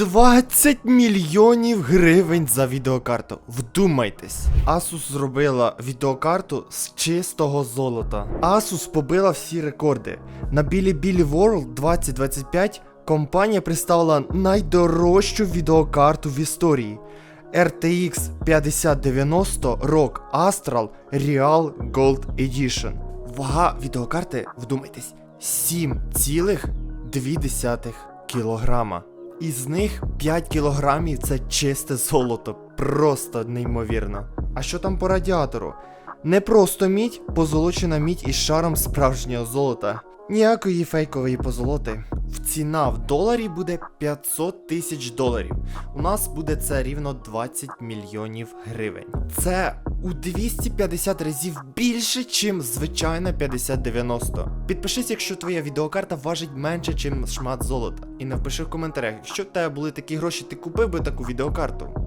20 мільйонів гривень за відеокарту. Вдумайтесь. Asus зробила відеокарту з чистого золота. Asus побила всі рекорди. На Bilibili World 2025 компанія представила найдорожчу відеокарту в історії. RTX 5090 ROG Astral Real Gold Edition. Вага відеокарти, вдумайтесь, 7,2 кілограма. Із них 5 кілограмів це чисте золото. Просто неймовірно. А що там по радіатору? Не просто мідь, позолочена мідь із шаром справжнього золота. Ніякої фейкової позолоти. В ціна в доларі буде 500 тисяч доларів. У нас буде це рівно 20 мільйонів гривень. Це у 250 разів більше, чим звичайна 5090. Підпишись, якщо твоя відеокарта важить менше, чим шмат золота. І напиши в коментарях, якщо в тебе були такі гроші, ти купив би таку відеокарту.